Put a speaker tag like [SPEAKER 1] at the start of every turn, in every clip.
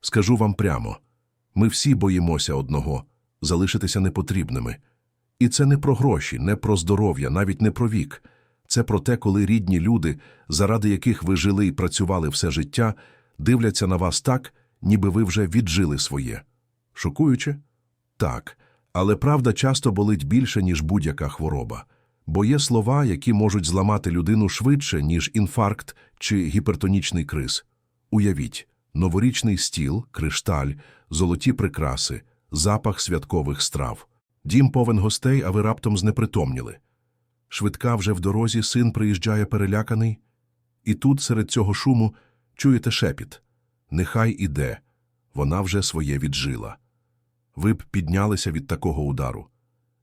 [SPEAKER 1] Скажу вам прямо ми всі боїмося одного залишитися непотрібними. І це не про гроші, не про здоров'я, навіть не про вік. Це про те, коли рідні люди, заради яких ви жили і працювали все життя, дивляться на вас так, ніби ви вже віджили своє. Шокуюче? Так. Але правда часто болить більше, ніж будь-яка хвороба. Бо є слова, які можуть зламати людину швидше, ніж інфаркт чи гіпертонічний криз. Уявіть, новорічний стіл, кришталь, золоті прикраси, запах святкових страв. Дім повен гостей, а ви раптом знепритомніли. Швидка вже в дорозі син приїжджає переляканий. І тут, серед цього шуму, чуєте шепіт. Нехай іде, вона вже своє віджила. Ви б піднялися від такого удару.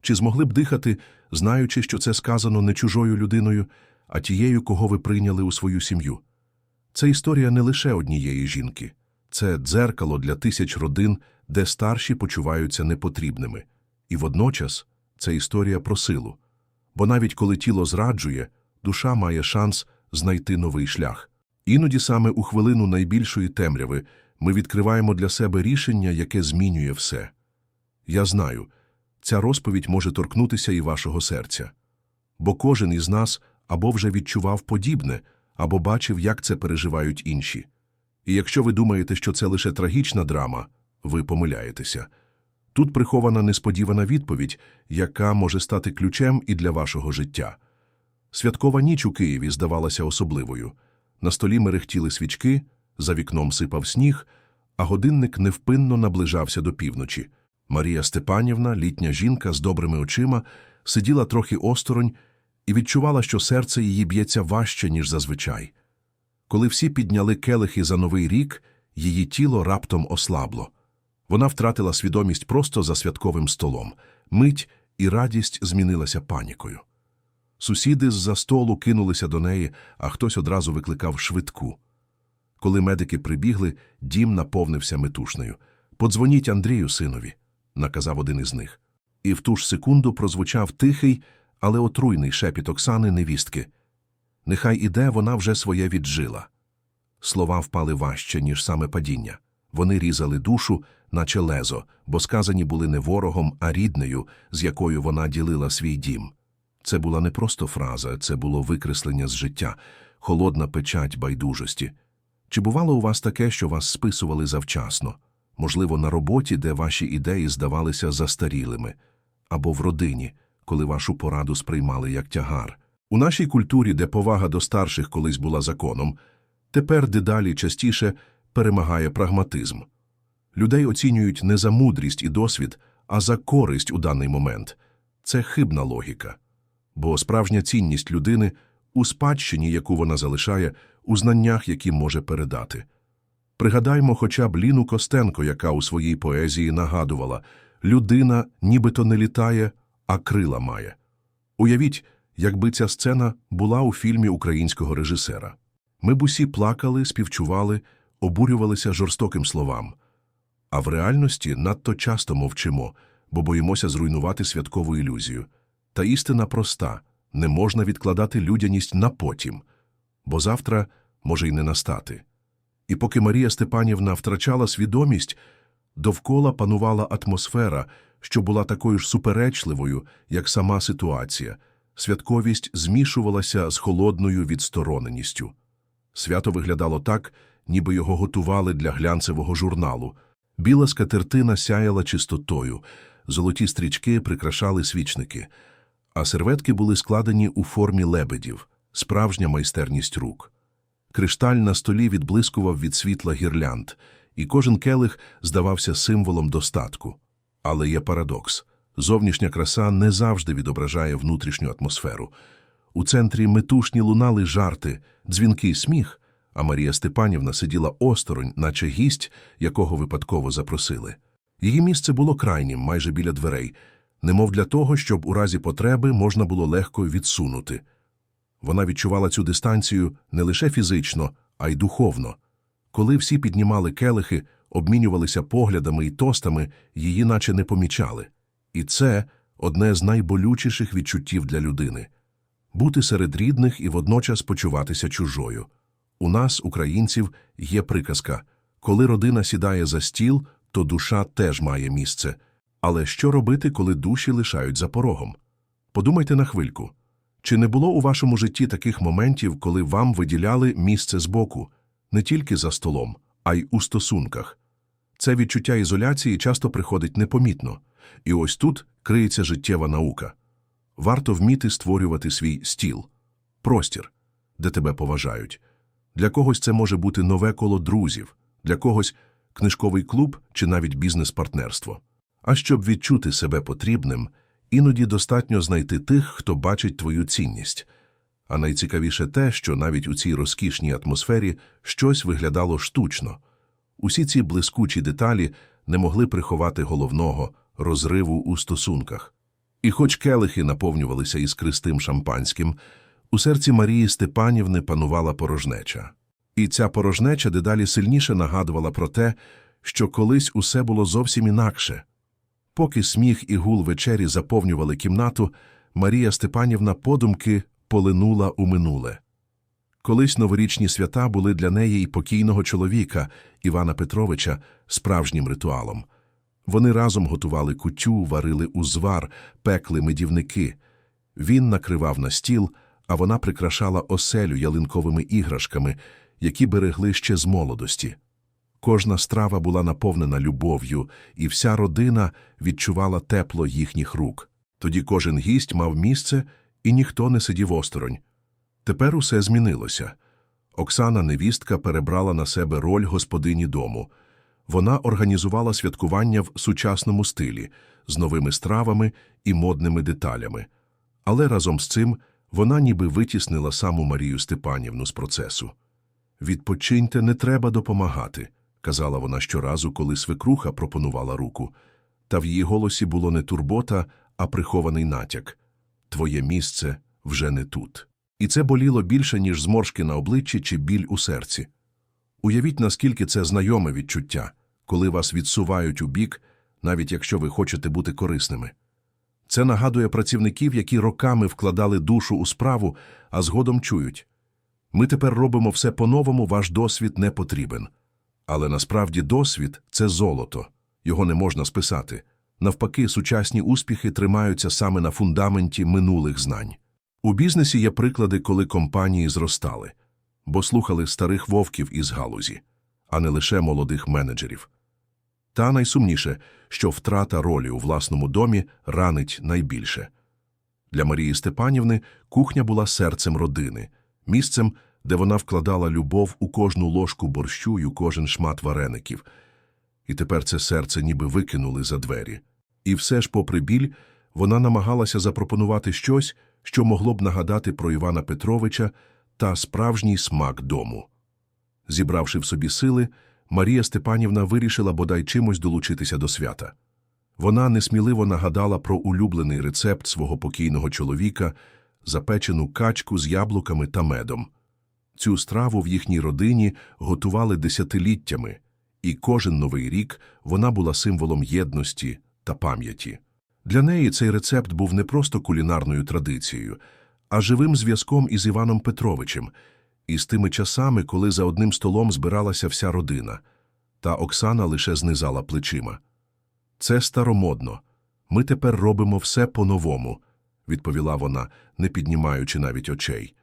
[SPEAKER 1] Чи змогли б дихати, знаючи, що це сказано не чужою людиною, а тією, кого ви прийняли у свою сім'ю? Це історія не лише однієї жінки. Це дзеркало для тисяч родин, де старші почуваються непотрібними. І водночас це історія про силу. Бо навіть коли тіло зраджує, душа має шанс знайти новий шлях. Іноді саме у хвилину найбільшої темряви ми відкриваємо для себе рішення, яке змінює все. Я знаю, ця розповідь може торкнутися і вашого серця. Бо кожен із нас або вже відчував подібне, або бачив, як це переживають інші. І якщо ви думаєте, що це лише трагічна драма, ви помиляєтеся. Тут прихована несподівана відповідь, яка може стати ключем і для вашого життя. Святкова ніч у Києві здавалася особливою. На столі мерехтіли свічки, за вікном сипав сніг, а годинник невпинно наближався до півночі. Марія Степанівна, літня жінка з добрими очима, сиділа трохи осторонь і відчувала, що серце її б'ється важче, ніж зазвичай. Коли всі підняли келихи за новий рік, її тіло раптом ослабло. Вона втратила свідомість просто за святковим столом. Мить і радість змінилася панікою. Сусіди з-за столу кинулися до неї, а хтось одразу викликав швидку. Коли медики прибігли, дім наповнився метушнею. Подзвоніть Андрію синові, наказав один із них. І в ту ж секунду прозвучав тихий, але отруйний шепіт Оксани невістки. Нехай іде, вона вже своє віджила. Слова впали важче, ніж саме падіння. Вони різали душу, наче лезо, бо сказані були не ворогом, а ріднею, з якою вона ділила свій дім. Це була не просто фраза, це було викреслення з життя, холодна печать байдужості. Чи бувало у вас таке, що вас списували завчасно? Можливо, на роботі, де ваші ідеї здавалися застарілими, або в родині, коли вашу пораду сприймали як тягар. У нашій культурі, де повага до старших колись була законом, тепер дедалі частіше перемагає прагматизм. Людей оцінюють не за мудрість і досвід, а за користь у даний момент. Це хибна логіка. Бо справжня цінність людини у спадщині, яку вона залишає, у знаннях, які може передати. Пригадаймо хоча б Ліну Костенко, яка у своїй поезії нагадувала людина нібито не літає, а крила має. Уявіть, якби ця сцена була у фільмі українського режисера. Ми б усі плакали, співчували, обурювалися жорстоким словам. А в реальності надто часто мовчимо, бо боїмося зруйнувати святкову ілюзію. Та істина проста не можна відкладати людяність на потім, бо завтра може й не настати. І поки Марія Степанівна втрачала свідомість, довкола панувала атмосфера, що була такою ж суперечливою, як сама ситуація. Святковість змішувалася з холодною відстороненістю. Свято виглядало так, ніби його готували для глянцевого журналу. Біла скатертина сяяла чистотою, золоті стрічки прикрашали свічники, а серветки були складені у формі лебедів, справжня майстерність рук. Кришталь на столі відблискував від світла гірлянд, і кожен келих здавався символом достатку. Але є парадокс. Зовнішня краса не завжди відображає внутрішню атмосферу. У центрі метушні лунали жарти, дзвінкий сміх, а Марія Степанівна сиділа осторонь, наче гість, якого випадково запросили. Її місце було крайнім, майже біля дверей, немов для того, щоб у разі потреби можна було легко відсунути. Вона відчувала цю дистанцію не лише фізично, а й духовно. Коли всі піднімали келихи, обмінювалися поглядами і тостами, її наче не помічали. І це одне з найболючіших відчуттів для людини бути серед рідних і водночас почуватися чужою. У нас, українців, є приказка Коли родина сідає за стіл, то душа теж має місце. Але що робити, коли душі лишають за порогом? Подумайте на хвильку. Чи не було у вашому житті таких моментів, коли вам виділяли місце збоку, не тільки за столом, а й у стосунках? Це відчуття ізоляції часто приходить непомітно. І ось тут криється життєва наука. Варто вміти створювати свій стіл, простір, де тебе поважають. Для когось це може бути нове коло друзів, для когось книжковий клуб чи навіть бізнес-партнерство. А щоб відчути себе потрібним, іноді достатньо знайти тих, хто бачить твою цінність. А найцікавіше те, що навіть у цій розкішній атмосфері щось виглядало штучно. Усі ці блискучі деталі не могли приховати головного розриву у стосунках. І хоч келихи наповнювалися іскристим шампанським, у серці Марії Степанівни панувала порожнеча. І ця порожнеча дедалі сильніше нагадувала про те, що колись усе було зовсім інакше. Поки сміх і гул вечері заповнювали кімнату, Марія Степанівна подумки полинула у минуле. Колись новорічні свята були для неї і покійного чоловіка Івана Петровича справжнім ритуалом. Вони разом готували кутю, варили узвар, пекли медівники. Він накривав на стіл, а вона прикрашала оселю ялинковими іграшками, які берегли ще з молодості. Кожна страва була наповнена любов'ю, і вся родина відчувала тепло їхніх рук. Тоді кожен гість мав місце, і ніхто не сидів осторонь. Тепер усе змінилося. Оксана невістка перебрала на себе роль господині дому. Вона організувала святкування в сучасному стилі, з новими стравами і модними деталями. Але разом з цим вона ніби витіснила саму Марію Степанівну з процесу. Відпочиньте, не треба допомагати, казала вона щоразу, коли свекруха пропонувала руку. Та в її голосі було не турбота, а прихований натяк. Твоє місце вже не тут. І це боліло більше, ніж зморшки на обличчі чи біль у серці. Уявіть, наскільки це знайоме відчуття, коли вас відсувають у бік, навіть якщо ви хочете бути корисними. Це нагадує працівників, які роками вкладали душу у справу, а згодом чують. Ми тепер робимо все по-новому, ваш досвід не потрібен. Але насправді досвід – це золото, його не можна списати. Навпаки, сучасні успіхи тримаються саме на фундаменті минулих знань. У бізнесі є приклади, коли компанії зростали, бо слухали старих вовків із галузі, а не лише молодих менеджерів. Та найсумніше, що втрата ролі у власному домі ранить найбільше. Для Марії Степанівни кухня була серцем родини, місцем, де вона вкладала любов у кожну ложку борщу й у кожен шмат вареників. І тепер це серце ніби викинули за двері. І все ж, попри біль, вона намагалася запропонувати щось, що могло б нагадати про Івана Петровича та справжній смак дому. Зібравши в собі сили, Марія Степанівна вирішила бодай чимось долучитися до свята. Вона несміливо нагадала про улюблений рецепт свого покійного чоловіка, запечену качку з яблуками та медом. Цю страву в їхній родині готували десятиліттями, і кожен новий рік вона була символом єдності та пам'яті. Для неї цей рецепт був не просто кулінарною традицією, а живим зв'язком із Іваном Петровичем, із тими часами, коли за одним столом збиралася вся родина, та Оксана лише знизала плечима. Це старомодно. Ми тепер робимо все по-новому, відповіла вона, не піднімаючи навіть очей.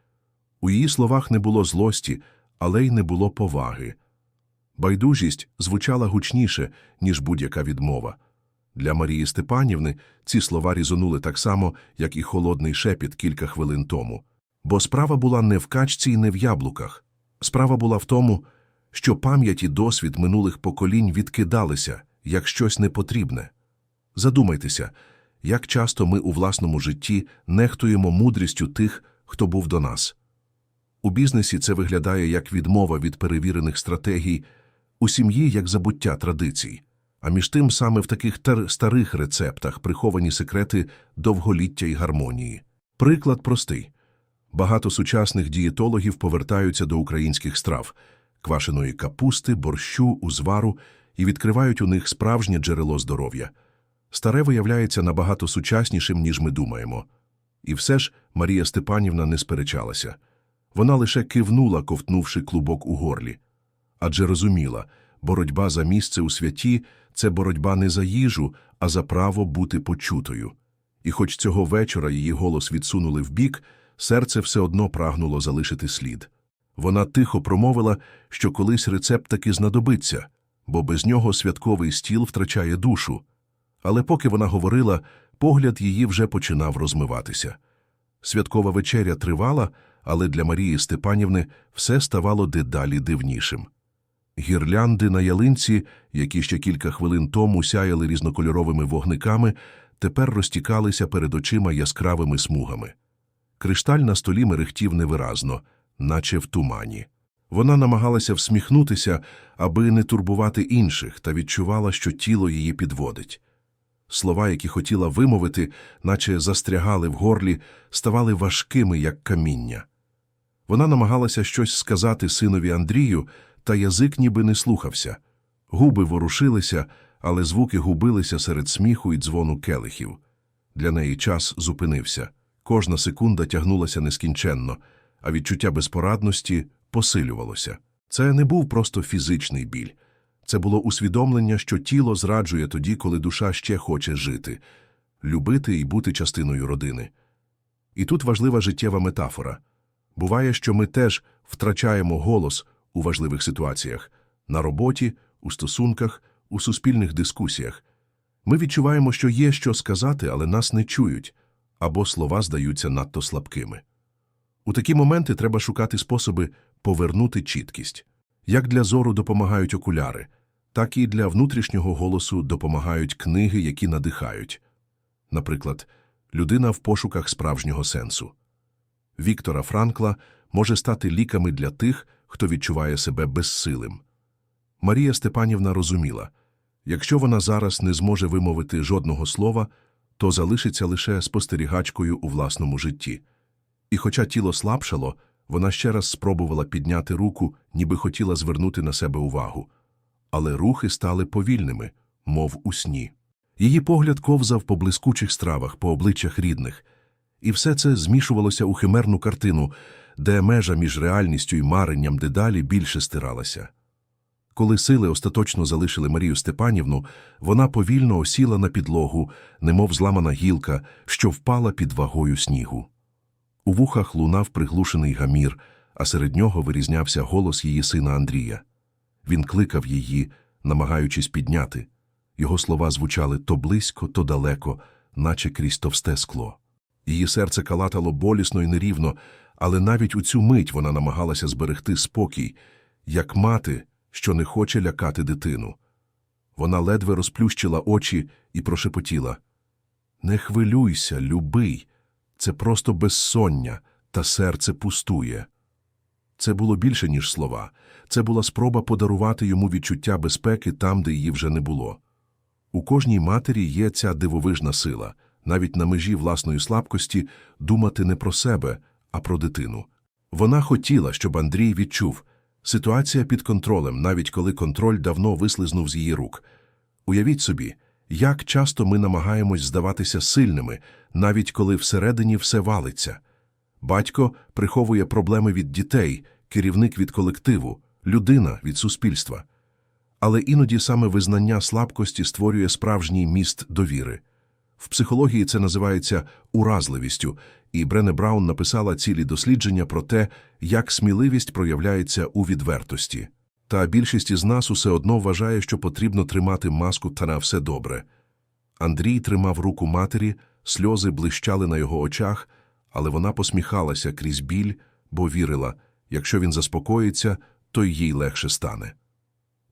[SPEAKER 1] У її словах не було злості, але й не було поваги. Байдужість звучала гучніше, ніж будь-яка відмова. Для Марії Степанівни ці слова різонули так само, як і холодний шепіт кілька хвилин тому. Бо справа була не в качці і не в яблуках. Справа була в тому, що пам'ять і досвід минулих поколінь відкидалися як щось непотрібне. Задумайтеся, як часто ми у власному житті нехтуємо мудрістю тих, хто був до нас. У бізнесі це виглядає як відмова від перевірених стратегій, у сім'ї як забуття традицій. А між тим саме в таких старих рецептах приховані секрети довголіття і гармонії. Приклад простий. Багато сучасних дієтологів повертаються до українських страв – квашеної капусти, борщу, узвару і відкривають у них справжнє джерело здоров'я. Старе виявляється набагато сучаснішим, ніж ми думаємо. І все ж Марія Степанівна не сперечалася. Вона лише кивнула, ковтнувши клубок у горлі. Адже розуміла, Боротьба за місце у святі це боротьба не за їжу, а за право бути почутою. І хоч цього вечора її голос відсунули вбік, серце все одно прагнуло залишити слід. Вона тихо промовила, що колись рецепт таки знадобиться, бо без нього святковий стіл втрачає душу. Але поки вона говорила, погляд її вже починав розмиватися. Святкова вечеря тривала, але для Марії Степанівни все ставало дедалі дивнішим. Гірлянди на ялинці, які ще кілька хвилин тому сяяли різнокольоровими вогниками, тепер розтікалися перед очима яскравими смугами. Кришталь на столі мерехтів невиразно, наче в тумані. Вона намагалася всміхнутися, аби не турбувати інших, та відчувала, що тіло її підводить. Слова, які хотіла вимовити, наче застрягали в горлі, ставали важкими, як каміння. Вона намагалася щось сказати синові Андрію, та язик ніби не слухався. Губи ворушилися, але звуки губилися серед сміху і дзвону келихів. Для неї час зупинився. Кожна секунда тягнулася нескінченно, а відчуття безпорадності посилювалося. Це не був просто фізичний біль. Це було усвідомлення, що тіло зраджує тоді, коли душа ще хоче жити, любити і бути частиною родини. І тут важлива життєва метафора. Буває, що ми теж втрачаємо голос у важливих ситуаціях на роботі, у стосунках, у суспільних дискусіях. Ми відчуваємо, що є що сказати, але нас не чують, або слова здаються надто слабкими. У такі моменти треба шукати способи повернути чіткість. Як для зору допомагають окуляри, так і для внутрішнього голосу допомагають книги, які надихають. Наприклад, людина в пошуках справжнього сенсу. Віктора Франкла може стати ліками для тих, хто відчуває себе безсилим. Марія Степанівна розуміла, якщо вона зараз не зможе вимовити жодного слова, то залишиться лише спостерігачкою у власному житті. І хоча тіло слабшало, вона ще раз спробувала підняти руку, ніби хотіла звернути на себе увагу. Але рухи стали повільними, мов у сні. Її погляд ковзав по блискучих стравах, по обличчях рідних. І все це змішувалося у химерну картину, де межа між реальністю і маренням дедалі більше стиралася. Коли сили остаточно залишили Марію Степанівну, вона повільно осіла на підлогу, немов зламана гілка, що впала під вагою снігу. У вухах лунав приглушений гамір, а серед нього вирізнявся голос її сина Андрія. Він кликав її, намагаючись підняти. Його слова звучали то близько, то далеко, наче крізь товсте скло. Її серце калатало болісно і нерівно, але навіть у цю мить вона намагалася зберегти спокій, як мати, що не хоче лякати дитину. Вона ледве розплющила очі і прошепотіла Не хвилюйся, любий, це просто безсоння, та серце пустує. Це було більше, ніж слова. Це була спроба подарувати йому відчуття безпеки там, де її вже не було. У кожній матері є ця дивовижна сила, навіть на межі власної слабкості, думати не про себе, а про дитину. Вона хотіла, щоб Андрій відчув ситуація під контролем, навіть коли контроль давно вислизнув з її рук. Уявіть собі, як часто ми намагаємось здаватися сильними, навіть коли всередині все валиться. Батько приховує проблеми від дітей, керівник від колективу, людина від суспільства. Але іноді саме визнання слабкості створює справжній міст довіри. В психології це називається уразливістю, і Брене Браун написала цілі дослідження про те, як сміливість проявляється у відвертості. Та більшість із нас усе одно вважає, що потрібно тримати маску та на все добре. Андрій тримав руку матері, сльози блищали на його очах, але вона посміхалася крізь біль, бо вірила, якщо він заспокоїться, то їй легше стане.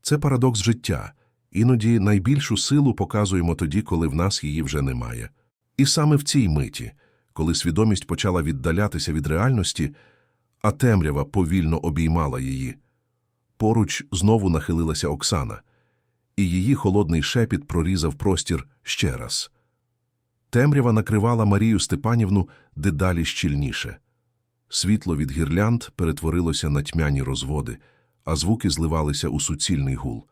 [SPEAKER 1] Це парадокс життя. Іноді найбільшу силу показуємо тоді, коли в нас її вже немає. І саме в цій миті, коли свідомість почала віддалятися від реальності, а темрява повільно обіймала її. Поруч знову нахилилася Оксана, і її холодний шепіт прорізав простір ще раз. Темрява накривала Марію Степанівну дедалі щільніше. Світло від гірлянд перетворилося на тьмяні розводи, а звуки зливалися у суцільний гул.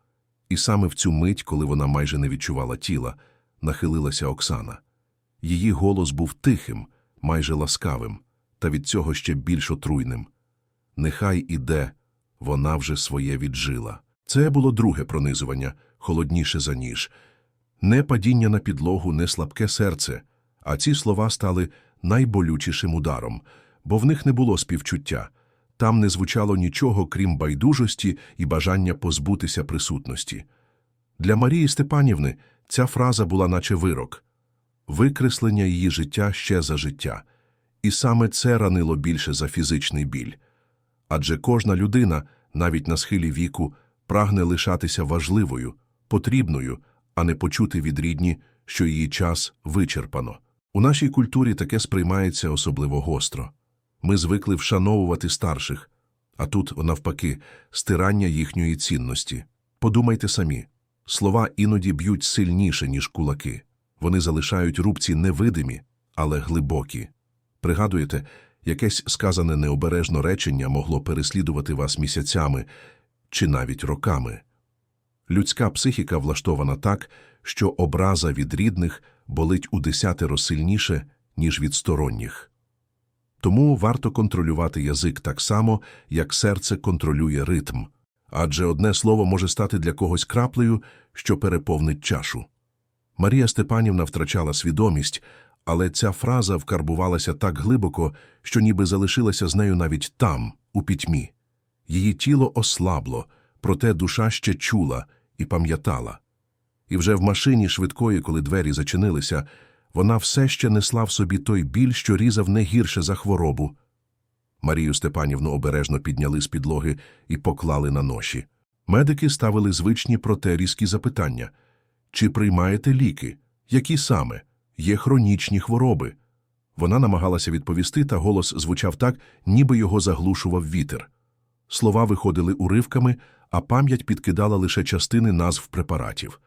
[SPEAKER 1] І саме в цю мить, коли вона майже не відчувала тіла, нахилилася Оксана. Її голос був тихим, майже ласкавим, та від цього ще більш отруйним. Нехай іде, вона вже своє віджила. Це було друге пронизування, холодніше за ніж. Не падіння на підлогу, не слабке серце, а ці слова стали найболючішим ударом, бо в них не було співчуття. Там не звучало нічого, крім байдужості і бажання позбутися присутності. Для Марії Степанівни ця фраза була наче вирок викреслення її життя ще за життя. І саме це ранило більше за фізичний біль. Адже кожна людина, навіть на схилі віку, прагне лишатися важливою, потрібною, а не почути від рідні, що її час вичерпано. У нашій культурі таке сприймається особливо гостро. Ми звикли вшановувати старших, а тут, навпаки, стирання їхньої цінності. Подумайте самі, слова іноді б'ють сильніше, ніж кулаки. Вони залишають рубці невидимі, але глибокі. Пригадуєте, якесь сказане необережно речення могло переслідувати вас місяцями чи навіть роками. Людська психіка влаштована так, що образа від рідних болить у десятеро сильніше, ніж від сторонніх. Тому варто контролювати язик так само, як серце контролює ритм, адже одне слово може стати для когось краплею, що переповнить чашу. Марія Степанівна втрачала свідомість, але ця фраза вкарбувалася так глибоко, що ніби залишилася з нею навіть там, у пітьмі. Її тіло ослабло, проте душа ще чула і пам'ятала. І вже в машині швидкої, коли двері зачинилися, вона все ще несла в собі той біль, що різав не гірше за хворобу. Марію Степанівну обережно підняли з підлоги і поклали на ноші. Медики ставили звичні проте різкі запитання. Чи приймаєте ліки? Які саме? Є хронічні хвороби. Вона намагалася відповісти, та голос звучав так, ніби його заглушував вітер. Слова виходили уривками, а пам'ять підкидала лише частини назв препаратів.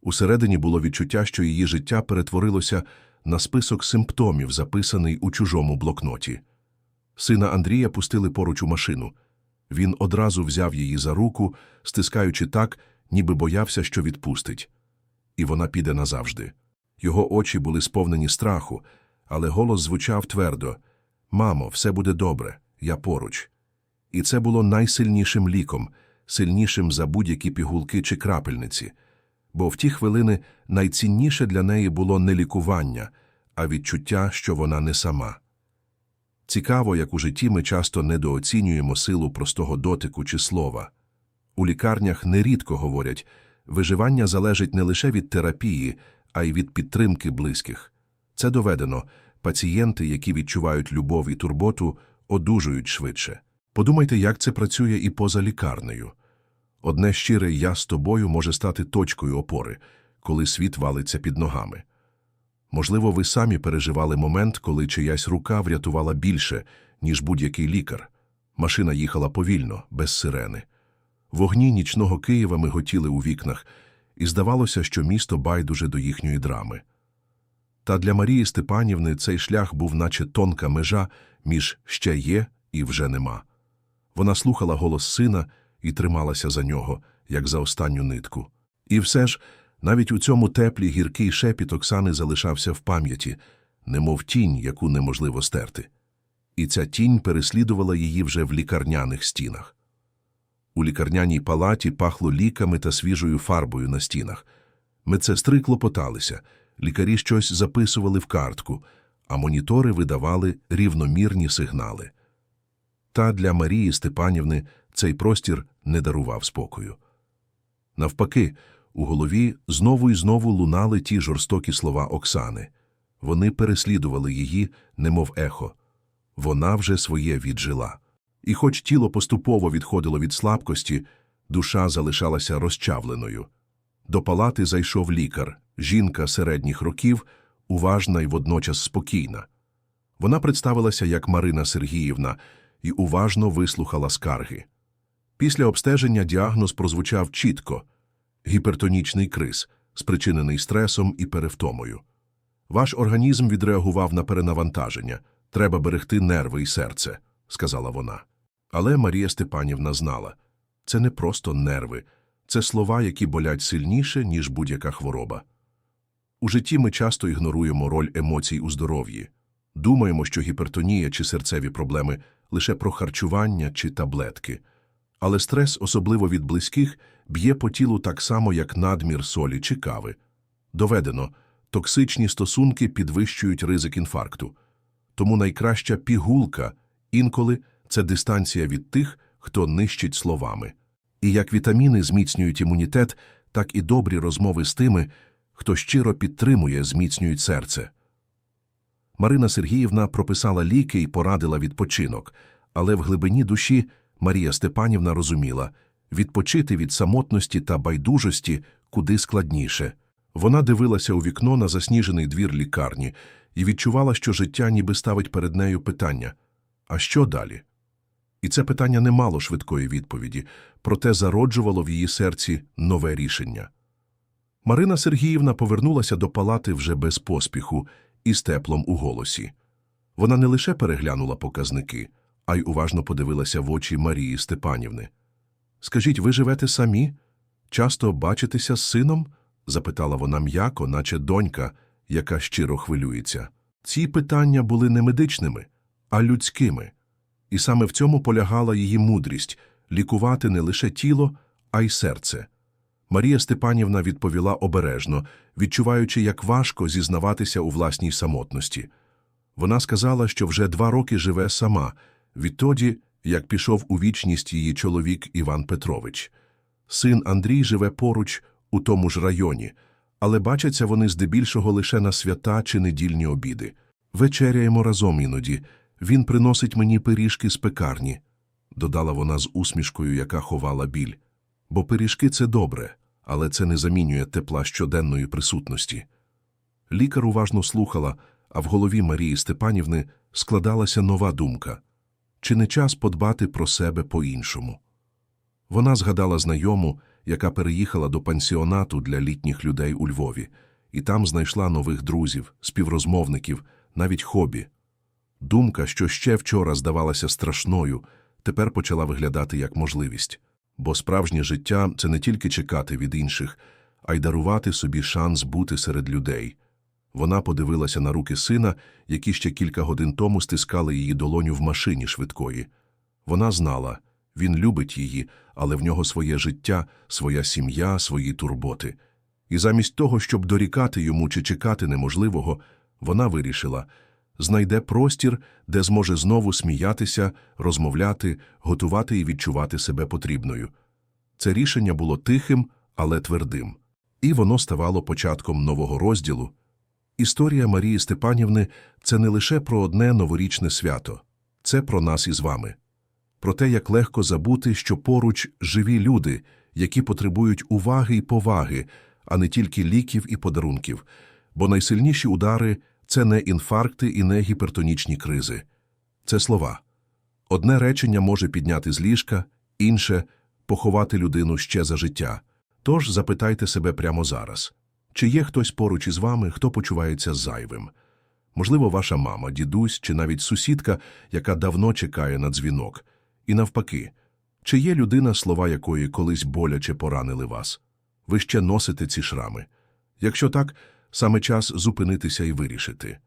[SPEAKER 1] Усередині було відчуття, що її життя перетворилося на список симптомів, записаний у чужому блокноті. Сина Андрія пустили поруч у машину. Він одразу взяв її за руку, стискаючи так, ніби боявся, що відпустить. І вона піде назавжди. Його очі були сповнені страху, але голос звучав твердо Мамо, все буде добре, я поруч. І це було найсильнішим ліком, сильнішим за будь-які пігулки чи крапельниці, бо в ті хвилини найцінніше для неї було не лікування, а відчуття, що вона не сама. Цікаво, як у житті ми часто недооцінюємо силу простого дотику чи слова. У лікарнях нерідко говорять виживання залежить не лише від терапії, а й від підтримки близьких. Це доведено. Пацієнти, які відчувають любов і турботу, одужують швидше. Подумайте, як це працює і поза лікарнею. Одне щире я з тобою може стати точкою опори, коли світ валиться під ногами. Можливо, ви самі переживали момент, коли чиясь рука врятувала більше, ніж будь-який лікар. Машина їхала повільно, без сирени. Вогні нічного Києва миготіли у вікнах, і здавалося, що місто байдуже до їхньої драми. Та для Марії Степанівни цей шлях був наче тонка межа між «ще є» і «вже нема». Вона слухала голос сина і трималася за нього, як за останню нитку. І все ж, навіть у цьому теплі гіркий шепіт Оксани залишався в пам'яті, немов тінь, яку неможливо стерти. І ця тінь переслідувала її вже в лікарняних стінах. У лікарняній палаті пахло ліками та свіжою фарбою на стінах. Медсестри клопоталися, лікарі щось записували в картку, а монітори видавали рівномірні сигнали. Та для Марії Степанівни цей простір не дарував спокою. Навпаки, у голові знову і знову лунали ті жорстокі слова Оксани. Вони переслідували її, немов ехо. Вона вже своє віджила. І хоч тіло поступово відходило від слабкості, душа залишалася розчавленою. До палати зайшов лікар, жінка середніх років, уважна і водночас спокійна. Вона представилася як Марина Сергіївна і уважно вислухала скарги. Після обстеження діагноз прозвучав чітко гіпертонічний криз, спричинений стресом і перевтомою. Ваш організм відреагував на перенавантаження. Треба берегти нерви і серце, сказала вона. Але Марія Степанівна знала це не просто нерви, це слова, які болять сильніше, ніж будь-яка хвороба. У житті ми часто ігноруємо роль емоцій у здоров'ї, думаємо, що гіпертонія чи серцеві проблеми лише про харчування чи таблетки. Але стрес, особливо від близьких, б'є по тілу так само, як надмір солі чи кави. Доведено, токсичні стосунки підвищують ризик інфаркту. Тому найкраща пігулка інколи це дистанція від тих, хто нищить словами. І як вітаміни зміцнюють імунітет, так і добрі розмови з тими, хто щиро підтримує, зміцнюють серце. Марина Сергіївна прописала ліки і порадила відпочинок, але в глибині душі Марія Степанівна розуміла відпочити від самотності та байдужості куди складніше. Вона дивилася у вікно на засніжений двір лікарні і відчувала, що життя ніби ставить перед нею питання а що далі? І це питання не мало швидкої відповіді, проте зароджувало в її серці нове рішення. Марина Сергіївна повернулася до палати вже без поспіху і з теплом у голосі. Вона не лише переглянула показники, а й уважно подивилася в очі Марії Степанівни. Скажіть, ви живете самі? Часто бачитеся з сином? запитала вона м'яко, наче донька, яка щиро хвилюється. Ці питання були не медичними, а людськими. І саме в цьому полягала її мудрість лікувати не лише тіло, а й серце. Марія Степанівна відповіла обережно, відчуваючи, як важко зізнаватися у власній самотності. Вона сказала, що вже два роки живе сама, відтоді, як пішов у вічність її чоловік Іван Петрович. Син Андрій живе поруч у тому ж районі, але бачаться вони здебільшого лише на свята чи недільні обіди. Вечеряємо разом іноді. Він приносить мені пиріжки з пекарні, додала вона з усмішкою, яка ховала біль. Бо пиріжки це добре, але це не замінює тепла щоденної присутності. Лікар уважно слухала, а в голові Марії Степанівни складалася нова думка чи не час подбати про себе по-іншому? Вона згадала знайому, яка переїхала до пансіонату для літніх людей у Львові, і там знайшла нових друзів, співрозмовників, навіть хобі. Думка, що ще вчора здавалася страшною, тепер почала виглядати як можливість. Бо справжнє життя це не тільки чекати від інших, а й дарувати собі шанс бути серед людей. Вона подивилася на руки сина, які ще кілька годин тому стискали її долоню в машині швидкої. Вона знала, він любить її, але в нього своє життя, своя сім'я, свої турботи. І замість того, щоб дорікати йому чи чекати неможливого, вона вирішила знайде простір, де зможе знову сміятися, розмовляти, готувати і відчувати себе потрібною. Це рішення було тихим, але твердим. І воно ставало початком нового розділу. Історія Марії Степанівни – це не лише про одне новорічне свято, це про нас із вами. Про те, як легко забути, що поруч живі люди, які потребують уваги і поваги, а не тільки ліків і подарунків, бо найсильніші удари – це не інфаркти і не гіпертонічні кризи. Це слова. Одне речення може підняти з ліжка, інше – поховати людину ще за життя. Тож запитайте себе прямо зараз. Чи є хтось поруч із вами, хто почувається зайвим? Можливо, ваша мама, дідусь чи навіть сусідка, яка давно чекає на дзвінок. І навпаки, чи є людина, слова якої колись боляче поранили вас? Ви ще носите ці шрами? Якщо так, саме час зупинитися і вирішити.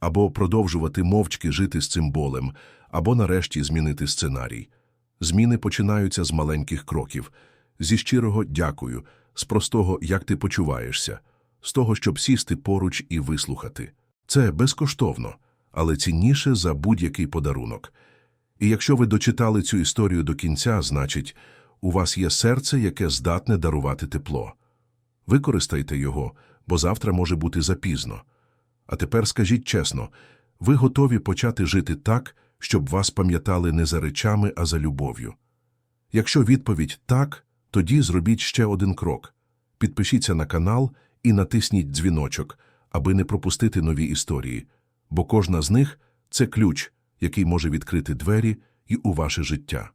[SPEAKER 1] Або продовжувати мовчки жити з цим болем, або нарешті змінити сценарій. Зміни починаються з маленьких кроків, зі щирого дякую, з простого як ти почуваєшся, з того, щоб сісти поруч і вислухати. Це безкоштовно, але цінніше за будь-який подарунок. І якщо ви дочитали цю історію до кінця, значить, у вас є серце, яке здатне дарувати тепло. Використайте його, бо завтра може бути запізно. А тепер скажіть чесно, ви готові почати жити так, щоб вас пам'ятали не за речами, а за любов'ю? Якщо відповідь так, тоді зробіть ще один крок. Підпишіться на канал і натисніть дзвіночок, аби не пропустити нові історії, бо кожна з них це ключ, який може відкрити двері і у ваше життя.